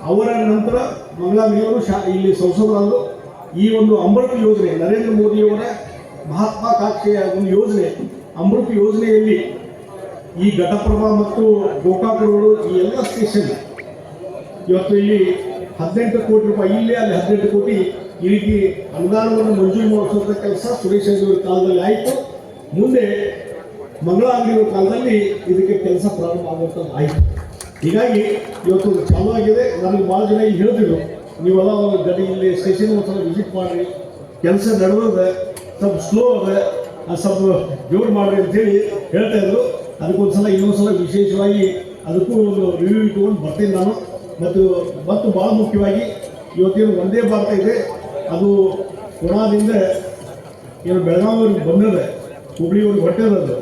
ಅವರ ನಂತರ ಮಂಗಳಾಮಿಯವರು ಶಾ, ಇಲ್ಲಿ ಸಂಸದರಾದರು. ಈ ಒಂದು ಅಮೃತ ಯೋಜನೆ, ನರೇಂದ್ರ ಮೋದಿಯವರ ಮಹತ್ವಾಕಾಂಕ್ಷೆಯ ಒಂದು ಯೋಜನೆ, ಅಮೃತ ಯೋಜನೆಯಲ್ಲಿ ಈ ಘಟಪ್ರಭಾ ಮತ್ತು ಗೋಕಾಕ್ ರೋಡು ಈ ಎಲ್ಲ ಸ್ಟೇಷನ್ ಇವತ್ತು ಇಲ್ಲಿ ಹದಿನೆಂಟು ಕೋಟಿ ರೂಪಾಯಿ, ಇಲ್ಲಿ ಅಲ್ಲಿ ಹದಿನೆಂಟು ಕೋಟಿ ಈ ರೀತಿ ಅನುದಾನವನ್ನು ಮಂಜೂರು ಮಾಡಿಸುವಂಥ ಕೆಲಸ ಸುರೇಶ್ ಅಂಗಡಿಯವರ ಕಾಲದಲ್ಲಿ ಆಯಿತು. ಮುಂದೆ ಮಂಗಳ ಅಂಗಡಿಯವರ ಕಾಲದಲ್ಲಿ ಇದಕ್ಕೆ ಕೆಲಸ ಪ್ರಾರಂಭ ಆಗುವಂಥದ್ದು ಆಯಿತು. ಹೀಗಾಗಿ ಇವತ್ತು ಚಾಲೂ ಆಗಿದೆ. ನನಗೆ ಭಾಳ ಜನ ಈಗ ಹೇಳ್ತಿದ್ರು ನೀವೆಲ್ಲ ಒಂದು ಗಡಿ ಇಲ್ಲಿ ಸ್ಟೇಷನ್ ಒಂದ್ಸಲ ವಿಸಿಟ್ ಮಾಡಿರಿ. ಕೆಲಸ ನಡೆದ ಸ್ವಲ್ಪ ಸ್ಲೋ ಅದು ಸ್ವಲ್ಪ ಜೋರು ಮಾಡ್ರಿ ಅಂತೇಳಿ ಹೇಳ್ತಾ ಇದ್ರು. ಅದಕ್ಕೊಂದ್ಸಲ ಇನ್ನೊಂದ್ಸಲ ವಿಶೇಷವಾಗಿ ಅದಕ್ಕೂ ಒಂದು ರಿವ್ಯೂ ಇಟ್ಕೊಂಡು ಬರ್ತೀನಿ ನಾನು. ಮತ್ತು ಮತ್ತು ಭಾಳ ಮುಖ್ಯವಾಗಿ ಇವತ್ತೇನು ಒಂದೇ ಭಾರತ ಇದೆ, ಅದು ಕೊಡಾದಿಂದ ಏನು ಬೆಳಗಾವಿಯವ್ರಿಗೆ ಬಂದದ ಹುಬ್ಳಿಯವ್ರಿಗೆ ಹೊಟ್ಟೆದ ಅದು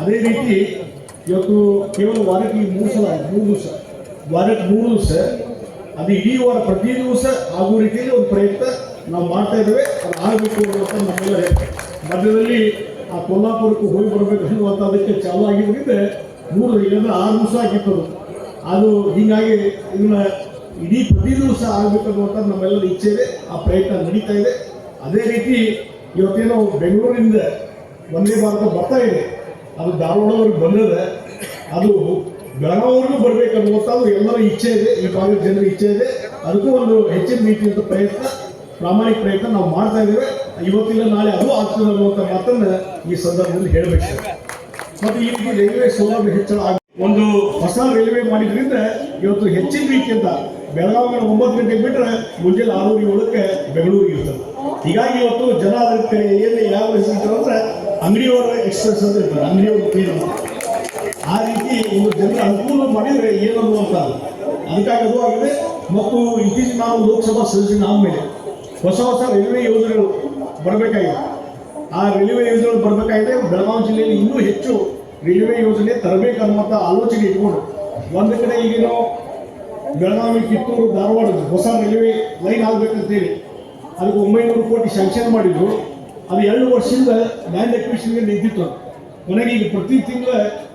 ಅದೇ ರೀತಿ ಇವತ್ತು ಕೇವಲ ವಾರಕ್ಕೆ ಈ ಮೂರು ಸಲ, ಮೂರು ದಿವಸ, ವಾರಕ್ಕೆ ಮೂರು ದಿವಸ, ಅದು ಇಡೀ ವಾರ ಪ್ರತಿ ದಿವಸ ಆಗುವ ರೀತಿಯಲ್ಲಿ ಒಂದು ಪ್ರಯತ್ನ ನಾವು ಮಾಡ್ತಾ ಇದ್ದೇವೆ, ಅದು ಆಗಬೇಕು ಅನ್ನುವಂಥ ನಮ್ಮೆಲ್ಲ ಮಧ್ಯದಲ್ಲಿ ಆ ಕೊಲ್ಲಾಪುರಕ್ಕೆ ಹೋಗಿ ಬರಬೇಕು ಅನ್ನುವಂಥ ಅದಕ್ಕೆ ಚಾಲು ಆಗಿದ್ದರಿಂದ ಮೂರು, ಇಲ್ಲಂದ್ರೆ ಆರು ದಿವಸ ಆಗಿತ್ತು ಅದು ಹೀಗಾಗಿ ಇದನ್ನ ಇಡೀ ಪ್ರತಿ ದಿವಸ ಆಗಬೇಕು ನಮ್ಮೆಲ್ಲರ ಇಚ್ಛೆ ಇದೆ. ಆ ಪ್ರಯತ್ನ ನಡೀತಾ ಇದೆ. ಅದೇ ರೀತಿ ಇವತ್ತೇನೋ ಬೆಂಗಳೂರಿನಿಂದ ಒಂದೇ ಭಾರತ ಬರ್ತಾ ಇದೆ. ಅದು ಧಾರವಾಡವರೆಗೆ ಬಂದಿದೆ. ಅದು ಬೆಳಗಾವಿಗೂ ಬರ್ಬೇಕನ್ನುವಂಥದ್ದು ಎಲ್ಲರ ಇಚ್ಛೆ ಇದೆ. ಈ ಭಾಗದ ಜನರ ಇಚ್ಛೆ ಇದೆ. ಅದಕ್ಕೂ ಒಂದು ಹೆಚ್ಚಿನ ರೀತಿಯಂಥ ಪ್ರಯತ್ನ, ಪ್ರಾಮಾಣಿಕ ಪ್ರಯತ್ನ ನಾವು ಮಾಡ್ತಾ ಇದ್ದೇವೆ. ಇವತ್ತಿಲ್ಲ ನಾಳೆ ಅದು ಆಗ್ತದೆ ಅನ್ನುವಂಥ ಮಾತನ್ನು ಈ ಸಂದರ್ಭದಲ್ಲಿ ಹೇಳಬೇಕು. ಮತ್ತು ಈ ರೀತಿ ರೈಲ್ವೆ ಸೌಲಭ್ಯ ಹೆಚ್ಚಳ ಒಂದು ಹೊಸ ರೈಲ್ವೆ ಮಾಡಿದ್ರಿಂದ ಇವತ್ತು ಹೆಚ್ಚಿನ ರೀತಿಯಿಂದ ಬೆಳಗಾವಿನ ಒಂಬತ್ತು ಗಂಟೆಗೆ ಬಿಟ್ಟರೆ ಮುಂಜಾನೆ ಆರೂರು ಏಳಕ್ಕೆ ಬೆಂಗಳೂರಿಗೆ ಇರ್ತದೆ ಹೀಗಾಗಿ ಇವತ್ತು ಜನ ಅದಕ್ಕೆ ಏನು ಯಾವ ಹೆಸರು ಅಂದ್ರೆ ಅಂಗಡಿಯವರ ಎಕ್ಸ್ಪ್ರೆಸ್ ಅಂತ ಇರ್ತಾರೆ, ಅಂಗಡಿಯವರು ಟ್ರೈನ್ ಆ ರೀತಿ ಒಂದು ಜನರ ಅನುಕೂಲ ಮಾಡಿದರೆ ಏನು ಅನ್ನುವಂಥದ್ದು ಅದಕ್ಕಾಗಿ ಅದು ಆಗಿದೆ. ಮತ್ತು ಇತ್ತೀಚೆಗೆ ನಾವು ಲೋಕಸಭಾ ಸದಸ್ಯನ ಆದಮೇಲೆ ಹೊಸ ಹೊಸ ರೈಲ್ವೆ ಯೋಜನೆಗಳು ಬರಬೇಕಾಗಿದೆ. ಆ ರೈಲ್ವೆ ಯೋಜನೆಗಳು ಬರಬೇಕಾಗಿದೆ. ಬೆಳಗಾವಿ ಜಿಲ್ಲೆಯಲ್ಲಿ ಇನ್ನೂ ಹೆಚ್ಚು ರೈಲ್ವೆ ಯೋಜನೆ ತರಬೇಕನ್ನುವಂಥ ಆಲೋಚನೆ ಇಟ್ಕೊಂಡು ಒಂದು ಕಡೆ ಈಗಿನ ಬೆಳಗಾವಿ, ಕಿತ್ತೂರು, ಧಾರವಾಡ ಹೊಸ ರೈಲ್ವೆ ಲೈನ್ ಆಗಬೇಕಂತೇಳಿ ಅದಕ್ಕೆ ಒಂಬೈನೂರು ಕೋಟಿ ಸ್ಯಾಂಕ್ಷನ್ ಮಾಡಿದ್ರು. ಅದು ಎರಡು ವರ್ಷದಿಂದ ಲ್ಯಾಂಡ್ ಎಕ್ವಿಷನ್ಗೆ ನಿಂತಿತ್ತು ಕೊನೆಗೆ ಈಗ ಪ್ರತಿ ತಿಂಗಳ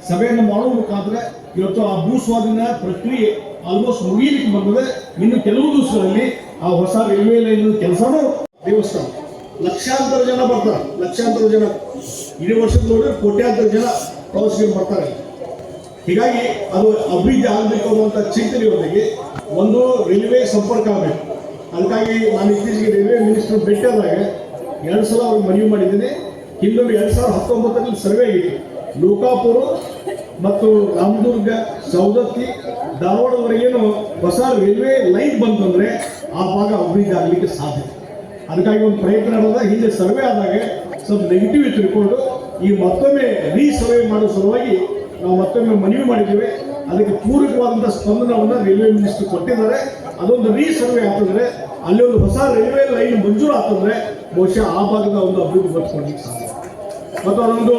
ಸಭೆಯನ್ನು ಮಾಡುವ ಮುಖಾಂತರ ಇವತ್ತು ಆ ಭೂ ಸ್ವಾಧೀನ ಪ್ರಕ್ರಿಯೆ ಆಲ್ಮೋಸ್ಟ್ ಮುಗಿಯಲಿಕ್ಕೆ ಬಂದಿದೆ. ಇನ್ನು ಕೆಲವು ದಿವಸಗಳಲ್ಲಿ ಆ ಹೊಸ ರೈಲ್ವೆ ಲೈನ್ ಕೆಲಸನೂ ದೇವಸ್ಥಾನ. ಲಕ್ಷಾಂತರ ಜನ ಬರ್ತಾರೆ. ಲಕ್ಷಾಂತರ ಜನ. ಇಡೀ ವರ್ಷದ ನೋಡಿದ್ರೆ ಕೋಟ್ಯಾಂತರ ಜನ. ಪ್ರವಾಸಿಗರು ಬರ್ತಾರೆ ಹೀಗಾಗಿ ಅದು ಅಭಿವೃದ್ಧಿ ಆಗಬೇಕು ಅನ್ನುವಂಥ ಚಿಂತನೆಯೊಂದಿಗೆ ಒಂದು ರೈಲ್ವೆ ಸಂಪರ್ಕ ಆಗಬೇಕು. ಅದಕ್ಕಾಗಿ ನಾನು ಇತ್ತೀಚೆಗೆ ರೈಲ್ವೆ ಮಿನಿಸ್ಟರ್ ಭೇಟಿಯಾದಾಗ ಎರಡು ಸಲ ಅವ್ರಿಗೆ ಮನವಿ ಮಾಡಿದ್ದೀನಿ. ಹಿಂದೊಂದು ಎರಡು ಸಾವಿರದ ಹತ್ತೊಂಬತ್ತರಲ್ಲಿ ಸರ್ವೆ ಆಗಿತ್ತು. ಲೋಕಾಪುರ ಮತ್ತು ರಾಮದುರ್ಗ ಸೌದತ್ತಿ ಧಾರವಾಡದವರೆಗೇನು ಹೊಸ ರೈಲ್ವೆ ಲೈನ್ ಬಂತಂದರೆ ಆ ಭಾಗ ಅಭಿವೃದ್ಧಿ ಆಗಲಿಕ್ಕೆ ಸಾಧ್ಯತೆ ಅದಕ್ಕಾಗಿ ಒಂದು ಪ್ರಯತ್ನ ನಡೆದ. ಹಿಂದೆ ಸರ್ವೆ ಆದಾಗ ಸ್ವಲ್ಪ ನೆಗೆಟಿವ್ ತಿಳ್ಕೊಂಡು ಈ ಮತ್ತೊಮ್ಮೆ ರೀ ಸರ್ವೆ ಮಾಡೋ ಸಲುವಾಗಿ ನಾವು ಮತ್ತೊಮ್ಮೆ ಮನವಿ ಮಾಡಿದ್ದೇವೆ. ಅದಕ್ಕೆ ಪೂರಕವಾದಂಥ ಸ್ಪಂದನವನ್ನು ರೈಲ್ವೆ ಮಿನಿಸ್ಟರ್ ಕೊಟ್ಟಿದ್ದಾರೆ. ಅದೊಂದು ರೀ ಸರ್ವೆ ಆಗ್ತಂದ್ರೆ ಅಲ್ಲಿ ಒಂದು ಹೊಸ ರೈಲ್ವೆ ಲೈನ್ ಮಂಜೂರು ಆಗ್ತಂದ್ರೆ ಬಹುಶಃ ಆ ಭಾಗದ ಒಂದು ಅಭಿವೃದ್ಧಿ ಬರ್ಕೊಳ್ಳಿಕ್ಕೆ ಸಾಧ್ಯ. ಮತ್ತು ಅದೊಂದು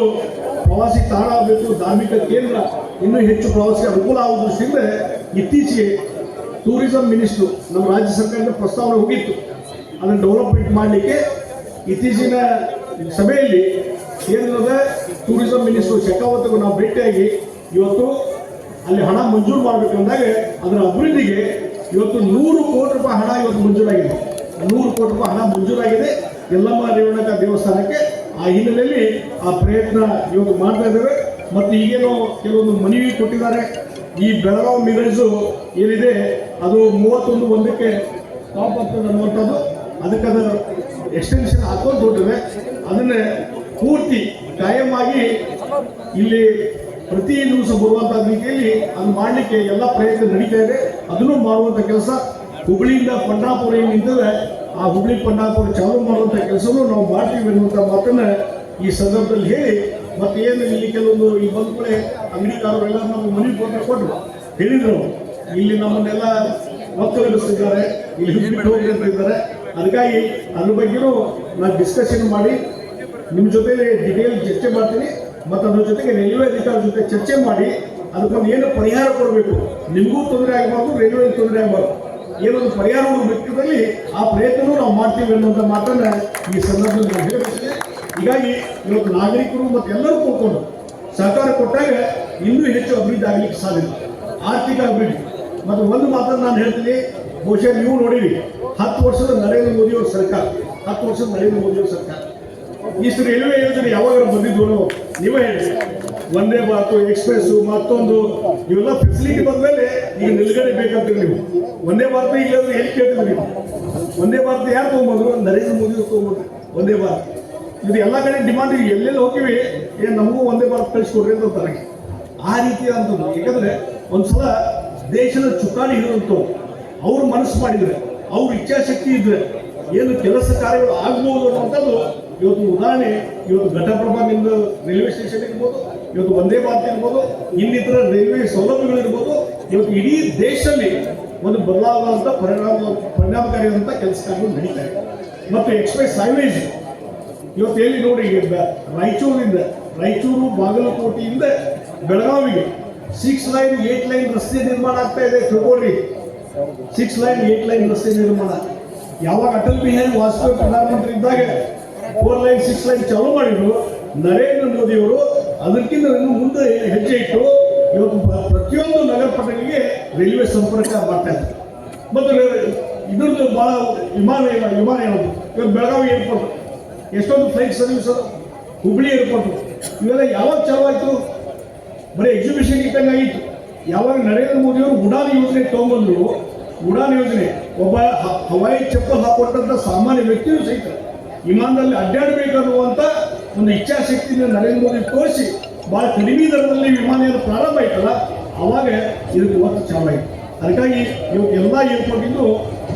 ಪ್ರವಾಸಿ ತಾಣ ಆಗಬೇಕು, ಧಾರ್ಮಿಕ ಕೇಂದ್ರ ಇನ್ನೂ ಹೆಚ್ಚು ಪ್ರವಾಸಿ ಅನುಕೂಲ ಆಗುವ ದೃಷ್ಟಿಯಿಂದ ಇತ್ತೀಚೆಗೆ ಟೂರಿಸಂ ಮಿನಿಸ್ಟ್ರು ನಮ್ಮ ರಾಜ್ಯ ಸರ್ಕಾರದ ಪ್ರಸ್ತಾವನೆ ಹೋಗಿತ್ತು. ಅದನ್ನು ಡೆವಲಪ್ಮೆಂಟ್ ಮಾಡಲಿಕ್ಕೆ ಇತ್ತೀಚಿನ ಸಭೆಯಲ್ಲಿ ಕೇಂದ್ರದ ಟೂರಿಸಂ ಮಿನಿಸ್ಟರ್ ಶೆಖಾವತ್ಗೂ ನಾವು ಭೇಟಿಯಾಗಿ ಇವತ್ತು ಅಲ್ಲಿ ಹಣ ಮಂಜೂರು ಮಾಡಬೇಕಂದಾಗ ಅದರ ಅಭಿವೃದ್ಧಿಗೆ ಇವತ್ತು ನೂರು ಕೋಟಿ ರೂಪಾಯಿ ಹಣ ಇವತ್ತು ಮಂಜೂರಾಗಿದೆ. ನೂರು ಕೋಟಿ ರೂಪಾಯಿ ಹಣ ಮಂಜೂರಾಗಿದೆ. ಯಲ್ಲಮ್ಮ ರೇವಣಕ ದೇವಸ್ಥಾನಕ್ಕೆ ಆ ಹಿನ್ನೆಲೆಯಲ್ಲಿ ಆ ಪ್ರಯತ್ನ ಇವತ್ತು ಮಾಡ್ತಾ ಇದ್ದೇವೆ. ಮತ್ತು ಈಗೇನು ಕೆಲವೊಂದು ಮನವಿ ಕೊಟ್ಟಿದ್ದಾರೆ. ಈ ಬೆಳಗಾವಿ ಮಿರಜು ಏನಿದೆ, ಅದು ಮೂವತ್ತೊಂದು ಒಂದಕ್ಕೆ ಟಾಪ್ ಆಗ್ತದೆ ಅನ್ನುವಂಥದ್ದು. ಅದಕ್ಕೆ ಅದು ಎಕ್ಸ್ಟೆನ್ಷನ್ ಹಾಕೊಂಡು ಹೊರಟಿದೆ ಅದನ್ನೇ ಪೂರ್ತಿ ಕಾಯಂ ಆಗಿ ಇಲ್ಲಿ ಪ್ರತಿ ದಿವಸ ಬರುವಂಥ ರೀತಿಯಲ್ಲಿ ಅದು ಮಾಡಲಿಕ್ಕೆ ಎಲ್ಲ ಪ್ರಯತ್ನ ನಡೀತಾ ಇದೆ. ಅದನ್ನು ಮಾಡುವಂಥ ಕೆಲಸ ಹುಬ್ಳಿಯಿಂದ ಪಂಡಾಪುರ ಏನು ನಿಂತಿದೆ ಆ ಹುಬ್ಳಿ ಪಂಡಾಪುರ ಚಾಲು ಮಾಡುವಂಥ ಕೆಲಸನೂ ನಾವು ಮಾಡ್ತೀವಿ ಅನ್ನುವಂಥ ಮಾತನ್ನು ಈ ಸಂದರ್ಭದಲ್ಲಿ ಹೇಳಿ, ಮತ್ತೆ ಏನು ಇಲ್ಲಿ ಕೆಲವೊಂದು ಈ ಬಂದ ಕಡೆ ಅಂಗಡಿಕಾರರೆಲ್ಲ ನಮ್ಮ ಮನೆಗೆ ಪತ್ರ ಕೊಟ್ಟರು. ಹೇಳಿದ್ರು ಇಲ್ಲಿ ನಮ್ಮನ್ನೆಲ್ಲ ಒತ್ತು ಇಲ್ಲಿ ಬಿಟ್ಟು ಹೋಗಿ ಅಂತ ಇದ್ದಾರೆ ಅದಕ್ಕಾಗಿ ಅದ್ರ ಬಗ್ಗೆನೂ ನಾನು ಡಿಸ್ಕಷನ್ ಮಾಡಿ ನಿಮ್ಮ ಜೊತೆ ಡಿಟೇಲ್ ಚರ್ಚೆ ಮಾಡ್ತೀನಿ, ಮತ್ತು ಅದ್ರ ಜೊತೆಗೆ ರೈಲ್ವೆ ಅಧಿಕಾರಿ ಜೊತೆ ಚರ್ಚೆ ಮಾಡಿ ಅದಕ್ಕೊಂದು ಏನು ಪರಿಹಾರ ಕೊಡಬೇಕು? ನಿಮಗೂ ತೊಂದರೆ ಆಗಬಾರ್ದು ರೈಲ್ವೆ ತೊಂದರೆ ಆಗಬಾರ್ದು. ಏನೊಂದು ಪರಿಹಾರ ಬೇಕಿದ್ದಲ್ಲಿ ಆ ಪ್ರಯತ್ನವೂ ನಾವು ಮಾಡ್ತೀವಿ ಅನ್ನುವಂಥ ಮಾತನ್ನ ಈ ಸಂದರ್ಭದಲ್ಲಿ ನಾನು ಹೇಳಬಯಸ್ತೇನೆ ಹೀಗಾಗಿ ಇವತ್ತು ನಾಗರಿಕರು ಮತ್ತು ಎಲ್ಲರೂ ಕೂತ್ಕೊಂಡು ಸರ್ಕಾರ ಕೊಟ್ಟಾಗ ಇನ್ನೂ ಹೆಚ್ಚು ಅಭಿವೃದ್ಧಿ ಆಗಲಿಕ್ಕೆ ಸಾಧ್ಯ ಆರ್ಥಿಕ ಅಭಿವೃದ್ಧಿ. ಮತ್ತು ಒಂದು ಮಾತನ್ನು ನಾನು ಹೇಳ್ತೀನಿ ಬಹುಶಃ ನೀವು ನೋಡಿರಿ. ಹತ್ತು ವರ್ಷದ ನರೇಂದ್ರ ಮೋದಿಯವ್ರ ಸರ್ಕಾರ, ಹತ್ತು ವರ್ಷದ ನರೇಂದ್ರ ಮೋದಿಯವರ ಸರ್ಕಾರ. ಇಷ್ಟು ರೈಲ್ವೆ ಯೋಜನೆ ಯಾವಾಗ ಬಂದಿದ್ದು ನೀವೇ ಹೇಳಿ. ಒಂದೇ ಭಾರತ ಎಕ್ಸ್ಪ್ರೆಸ್ ಮತ್ತೊಂದು. ಇವೆಲ್ಲ ಫೆಸಿಲಿಟಿ ಬಂದಮೇಲೆ ಈಗ ನಿಲ್ಗಡೆ ಬೇಕಂತೀರಿ ನೀವು. ಒಂದೇ ಭಾರತ ಈಗ ಎಲ್ಲಿ ಕೇಳ್ತೀವಿ ನೀವು? ಒಂದೇ ಭಾರತ ಯಾರು ತೊಗೊಂಬಂದ್ರು? ನರೇಂದ್ರ ಮೋದಿ ತೊಗೊಂಬಂದ್ರು. ಒಂದೇ ಭಾರತ ಇದು ಎಲ್ಲ ಕಡೆ ಡಿಮಾಂಡ್ ಈಗ ಎಲ್ಲೆಲ್ಲಿ ಹೋಗ್ತೀವಿ? ಏನ್ ನಮಗೂ ಒಂದೇ ಭಾರತ ಕಳಿಸ್ಕೊಡ್ರಿ ಅಂತ ಅಂತಾರೆ. ಆ ರೀತಿ ಯಾಕಂದರೆ ಯಾಕಂದ್ರೆ ಒಂದ್ಸಲ ದೇಶದ ಚುಕ್ಕಾಣಿ ಇರುವಂಥವ್ರು ಅವ್ರು ಮನಸ್ಸು ಮಾಡಿದ್ರೆ, ಅವ್ರ ಇಚ್ಛಾಶಕ್ತಿ ಇದ್ರೆ ಏನು ಕೆಲಸ ಕಾರ್ಯಗಳು ಆಗ್ಬೋದು ಅನ್ನುವಂಥದ್ದು ಇವತ್ತು ಉದಾಹರಣೆ, ಇವತ್ತು ಘಟಪ್ರಭಾದಿಂದ ರೈಲ್ವೆ ಸ್ಟೇಷನ್ ಇರ್ಬೋದು, ಇವತ್ತು ಒಂದೇ ಭಾರತ ಇರ್ಬೋದು, ಇನ್ನಿತರ ರೈಲ್ವೆ ಸೌಲಭ್ಯಗಳಿರ್ಬೋದು, ಇವತ್ತು ಇಡೀ ದೇಶದಲ್ಲಿ ಒಂದು ಬದಲಾವಂತ ಪರಿಣಾಮ ಪರಿಣಾಮಕಾರಿಯಾದಂಥ ಕೆಲಸ ಕಾರ್ಯಗಳು ನಡೀತಾ ಇದೆ. ಮತ್ತು ಎಕ್ಸ್ಪ್ರೆಸ್ ಹೈವೇಸ್ ಇವತ್ತು ಹೇಳಿ ನೋಡಿ ರಾಯಚೂರಿಂದ, ರಾಯಚೂರು ಬಾಗಲಕೋಟೆಯಿಂದ ಬೆಳಗಾವಿಗೆ ಸಿಕ್ಸ್ ಲೈನ್ ಏಟ್ ಲೈನ್ ರಸ್ತೆ ನಿರ್ಮಾಣ ಆಗ್ತಾ ಇದೆ ತಿಳ್ಕೊಳ್ರಿ ಸಿಕ್ಸ್ ಲೈನ್ ಏಟ್ ಲೈನ್ ರಸ್ತೆ ನಿರ್ಮಾಣ. ಯಾವಾಗ ಅಟಲ್ ಬಿಹಾರಿ ವಾಜಪೇಯಿ ಪ್ರಧಾನಮಂತ್ರಿ ಇದ್ದಾಗ ಫೋರ್ ಲೈನ್ ಸಿಕ್ಸ್ ಲೈನ್ ಚಾಲೂ ಮಾಡಿದ್ರು, ನರೇಂದ್ರ ಮೋದಿ ಅವರು ಅದಕ್ಕಿಂತ ಇನ್ನು ಮುಂದೆ ಹೆಜ್ಜೆ ಇಟ್ಟು ಇವತ್ತು ಪ್ರತಿಯೊಂದು ನಗರ ಪಟ್ಟಣಗಳಿಗೆ ರೈಲ್ವೆ ಸಂಪರ್ಕ ಮಾಡ್ತಾ ಇದ್ದಾರೆ. ಮತ್ತು ಇದ್ರದ್ದು ಬಹಳ ವಿಮಾನ ಇಲ್ಲ ವಿಮಾನ ಇರೋದು ಇವತ್ತು ಬೆಳಗಾವಿ ಏರ್ಪೋರ್ಟ್. ಎಷ್ಟೊಂದು ಫ್ಲೈಟ್ ಸರ್ವಿಸ್ ಹುಬ್ಳಿ ಏರ್ಪೋರ್ಟ್. ಇವೆಲ್ಲ ಯಾವಾಗ ಚಾಲು ಆಯಿತು? ಬರೀ ಎಕ್ಸಿಬಿಷನ್ ಇಟ್ಟಂಗೆ ಆಗಿತ್ತು ಯಾವಾಗ ನರೇಂದ್ರ ಮೋದಿ ಅವರು ಉಡಾನ್ ಯೋಜನೆ ತಗೊಂಡ್ಬಂದ್ರು, ಉಡಾನ್ ಯೋಜನೆ, ಒಬ್ಬ ಹವಾಯಿ ಚಪ್ಪಲ್ ಹಾಕೊಟ್ಟಂತ ಸಾಮಾನ್ಯ ವ್ಯಕ್ತಿಯೂ ಸಹಿತ ವಿಮಾನದಲ್ಲಿ ಅಡ್ಡಾಡಬೇಕನ್ನುವಂತ ಒಂದು ಇಚ್ಛಾಶಕ್ತಿಯಿಂದ ನರೇಂದ್ರ ಮೋದಿ ತೋರಿಸಿ, ಬಹಳ ಕಡಿಮೆ ದರದಲ್ಲಿ ವಿಮಾನಯಾನ ಪ್ರಾರಂಭ ಆಯ್ತಲ್ಲ, ಅವಾಗ ಇದಕ್ಕೆ ಇವತ್ತು ಚಾಲಾಯಿತು ಅದಕ್ಕಾಗಿ ಇವತ್ತು ಎಲ್ಲ ಏರ್ಪೋರ್ಟಿಂದು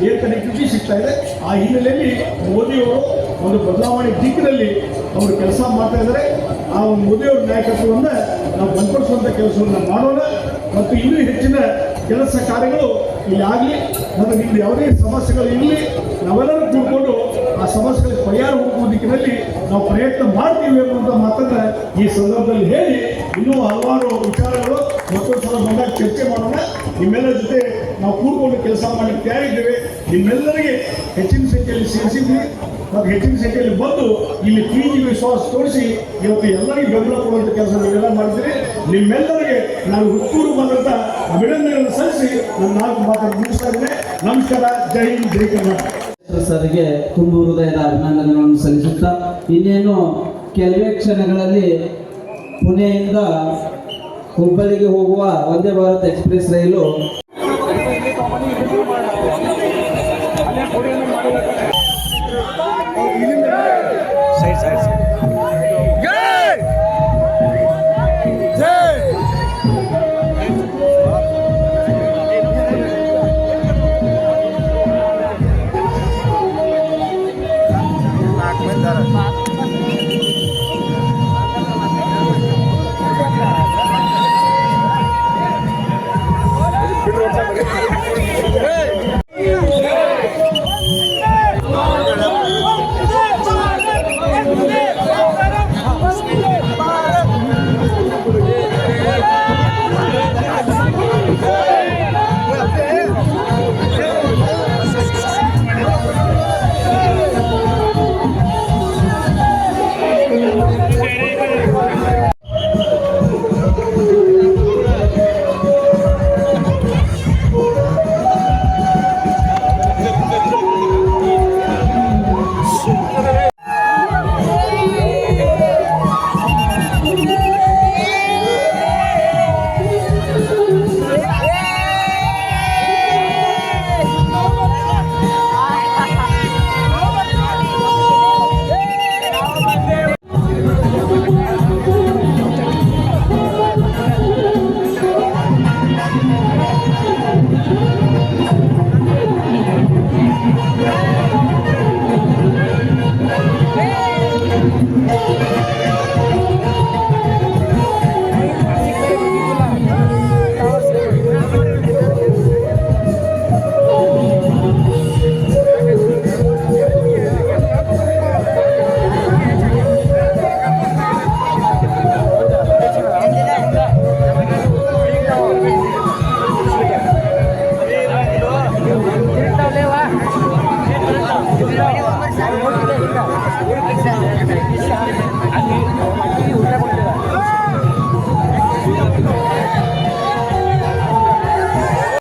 ಏರ್ ಕನೆಕ್ಟಿವಿಟಿ ಸಿಗ್ತಾ ಇದೆ. ಆ ಹಿನ್ನೆಲೆಯಲ್ಲಿ ಮೋದಿಯವರು ಒಂದು ಬದಲಾವಣೆ ದಿಕ್ಕಿನಲ್ಲಿ ಅವರು ಕೆಲಸ ಮಾಡ್ತಾ ಇದ್ದಾರೆ. ಆ ಮೋದಿಯವರ ನಾಯಕತ್ವವನ್ನು ನಾವು ಬಲಪಡಿಸುವಂಥ ಕೆಲಸವನ್ನು ಮಾಡೋಣ ಮತ್ತು ಇನ್ನೂ ಹೆಚ್ಚಿನ ಕೆಲಸ ಕಾರ್ಯಗಳು ಇಲ್ಲಿ ಆಗಲಿ ಮತ್ತು ಇಲ್ಲಿ ಯಾವುದೇ ಸಮಸ್ಯೆಗಳು ಇರಲಿ, ನಾವೆಲ್ಲರೂ ಕೂಡಿಕೊಂಡು ಆ ಸಮಸ್ಯೆಗಳಿಗೆ ಪರಿಹಾರ ಹುಡುಕುವ ದಿಕ್ಕಿನಲ್ಲಿ ನಾವು ಪ್ರಯತ್ನ ಮಾಡ್ತೀವಿ ಅನ್ನುವಂಥ ಮಾತನ್ನು ಈ ಸಂದರ್ಭದಲ್ಲಿ ಹೇಳಿ ಇನ್ನೂ ಹಲವಾರು ವಿಚಾರಗಳು ಮತ್ತೊಂದು ಸಲ ಬಂದಾಗ ಚರ್ಚೆ ಮಾಡೋಣ. ನಿಮ್ಮೆಲ್ಲರ ಜೊತೆ ನಾವು ಕೂರ್ಕೊಂಡು ಕೆಲಸ ಮಾಡಲಿಕ್ಕೆ ತಯಾರಿದ್ದೇವೆ. ನಿಮ್ಮೆಲ್ಲರಿಗೆ ಹೆಚ್ಚಿನ ಸಂಖ್ಯೆಯಲ್ಲಿ ಸೇರಿಸಿದ್ವಿ. ಮತ್ತು ಹೆಚ್ಚಿನ ಸಂಖ್ಯೆಯಲ್ಲಿ ಬಂದು ಇಲ್ಲಿ ಪ್ರೀತಿ ವಿಶ್ವಾಸ ತೋರಿಸಿ ಇವತ್ತು ಎಲ್ಲರಿಗೂ ಬೆಂಬಲ ಕೊಡುವಂಥ ಕೆಲಸ ನೀವೆಲ್ಲ ಮಾಡಿದ್ರೆ ನಿಮ್ಮೆಲ್ಲರಿಗೆ ನಾನು ಹುಟ್ಟೂರು ಬಂದಂತ ಅಭಿನಂದನೆಗಳನ್ನು ಸಲ್ಲಿಸಿ ನನ್ನ ನಾಲ್ಕು ಮಾತನ್ನು ಮುಗಿಸ್ತಾ ಇದ್ದೇನೆ. ನಮಸ್ಕಾರ, ಜೈ ಹಿಂದ್, ಜೈ ಕರ್ನಾಟಕ. ಸರ್ಗೆ ತುಂಬ ಹೃದಯದ ಅಭಿನಂದನೆಗಳನ್ನು ಸಲ್ಲಿಸುತ್ತಾ ಇನ್ನೇನು ಕೆಲವೇ ಕ್ಷಣಗಳಲ್ಲಿ ಪುಣೆಯಿಂದ ಹುಬ್ಬಳ್ಳಿಗೆ ಹೋಗುವ ವಂದೇ ಭಾರತ್ ಎಕ್ಸ್ಪ್ರೆಸ್ ರೈಲು